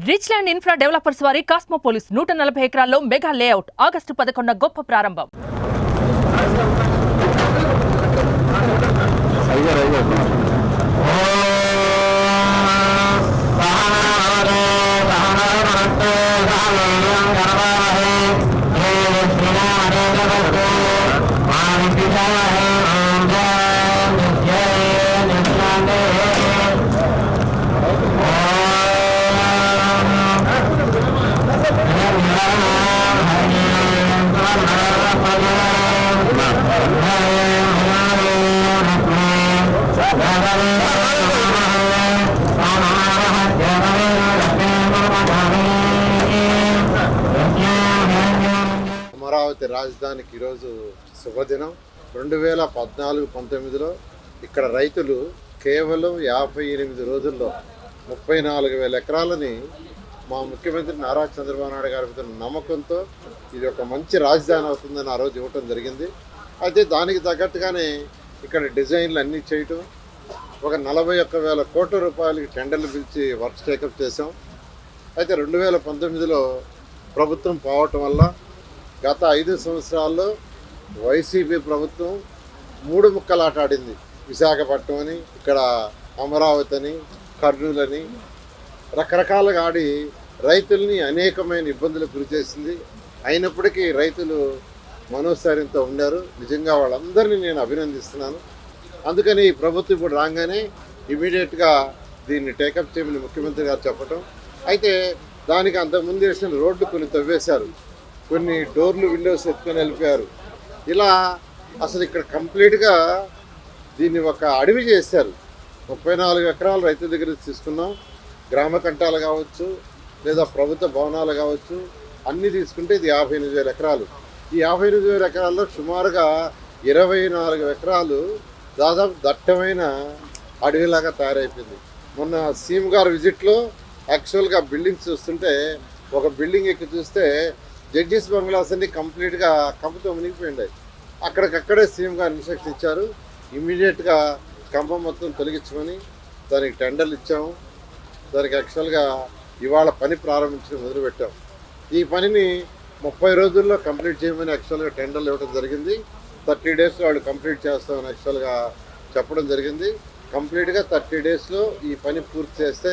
Rich land infra developers వారి కాస్మోపోలిస్ నూట నలభై ఎకరాల్లో మెగా లేఅవుట్ ఆగస్టు పదకొండున గొప్ప ప్రారంభం Yeah. అమరావతి రాజధానికి ఈరోజు శుభదినం. రెండు వేల పద్నాలుగు పంతొమ్మిదిలో ఇక్కడ రైతులు కేవలం యాభై ఎనిమిది రోజుల్లో ముప్పై నాలుగు వేల ఎకరాలని మా ముఖ్యమంత్రి నారా చంద్రబాబు నాయుడు గారి మీద నమ్మకంతో ఇది ఒక మంచి రాజధాని అవుతుందని ఆ రోజు ఇవ్వటం జరిగింది. అయితే దానికి తగ్గట్టుగానే ఇక్కడ డిజైన్లు అన్నీ చేయటం ఒక నలభై ఒక్క వేల కోట్ల రూపాయలకి టెండర్లు పిలిచి వర్క్స్ టేకప్ చేసాం అయితే రెండు వేల పంతొమ్మిదిలో ప్రభుత్వం పోవటం వల్ల గత ఐదు సంవత్సరాల్లో వైసీపీ ప్రభుత్వం మూడు ముక్కలాట ఆడింది. విశాఖపట్నం అని ఇక్కడ అమరావతి అని కర్నూలు అని రకరకాలుగా ఆడి రైతుల్ని అనేకమైన ఇబ్బందులకు గురి చేసింది. అయినప్పటికీ రైతులు మనోస్థైర్యంతో ఉన్నారు నిజంగా వాళ్ళందరినీ నేను అభినందిస్తున్నాను. అందుకని ఈ ప్రభుత్వం ఇప్పుడు రాగానే ఇమీడియట్గా దీన్ని టేకప్ చేయమని ముఖ్యమంత్రి గారు చెప్పటం. అయితే దానికి అంతకుముందు వేసిన రోడ్లు కొన్ని తవ్వేశారు. కొన్ని డోర్లు విండోస్ ఎత్తుకొని వెళ్ళిపోయారు. ఇలా అసలు ఇక్కడ కంప్లీట్గా దీన్ని ఒక అడవి చేశారు. ముప్పై నాలుగు ఎకరాలు రైతు దగ్గర తీసుకున్నాం. గ్రామ కంటాలు కావచ్చు లేదా ప్రభుత్వ భవనాలు కావచ్చు అన్నీ తీసుకుంటే ఇది యాభై ఎనిమిది వేల ఎకరాలు. ఈ యాభై ఎనిమిది వేల ఎకరాల్లో సుమారుగా ఇరవై నాలుగు ఎకరాలు దాదాపు దట్టమైన అడవిలాగా తయారైపోయింది. మొన్న సీఎం గారు విజిట్లో యాక్చువల్గా బిల్డింగ్స్ చూస్తుంటే ఒక బిల్డింగ్ ఎక్కి చూస్తే జడ్జెస్ బంగ్లాస్ అన్ని కంప్లీట్గా కంపతో మునిగిపోయిండాయి అక్కడికక్కడే సీఎం గారు ఇన్స్ట్రక్షన్ ఇచ్చారు. ఇమీడియట్గా కంపం మొత్తం తొలగించమని దానికి టెండర్లు ఇచ్చాము. దానికి యాక్చువల్గా ఇవాళ పని ప్రారంభించడం మొదలుపెట్టాం. ఈ పనిని ముప్పై రోజుల్లో కంప్లీట్ చేయమని యాక్చువల్గా టెండర్లు ఇవ్వడం జరిగింది. థర్టీ డేస్లో వాళ్ళు కంప్లీట్ చేస్తామని యాక్చువల్గా చెప్పడం జరిగింది. కంప్లీట్గా థర్టీ డేస్లో ఈ పని పూర్తి చేస్తే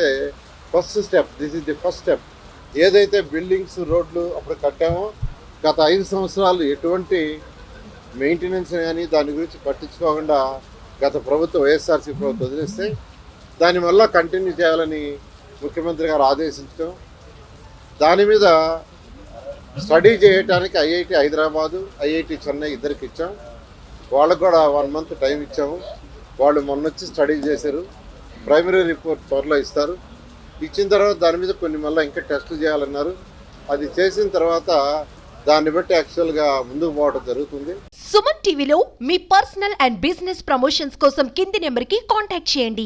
first step this is the first step. ఏదైతే బిల్డింగ్స్ రోడ్లు అప్పుడు కట్టామో గత ఐదు సంవత్సరాలు ఎటువంటి మెయింటెనెన్స్ కానీ దాని గురించి పట్టించుకోకుండా గత ప్రభుత్వం వైఎస్ఆర్సీ ప్రభుత్వం వదిలేస్తే దానివల్ల కంటిన్యూ చేయాలని ముఖ్యమంత్రి గారు ఆదేశించడం దాని మీద స్టడీ చేయడానికి ఐఐటి హైదరాబాదు ఐఐటి చెన్నై ఇద్దరికి ఇచ్చాం. వాళ్ళకు కూడా వన్ మంత్ టైం ఇచ్చాము. వాళ్ళు మొన్న వచ్చి స్టడీ చేశారు. ప్రైమరీ రిపోర్ట్ త్వరలో ఇస్తారు. ఇచ్చిన తర్వాత దాని మీద కొన్ని మళ్ళీ ఇంకా టెస్టులు చేయాలన్నారు. అది చేసిన తర్వాత దాన్ని బట్టి యాక్చువల్గా ముందుకు పోవడం జరుగుతుంది. సుమన్ టీవీలో మీ పర్సనల్ అండ్ బిజినెస్ ప్రమోషన్స్ కోసం కింది నెంబర్కి కాంటాక్ట్ చేయండి.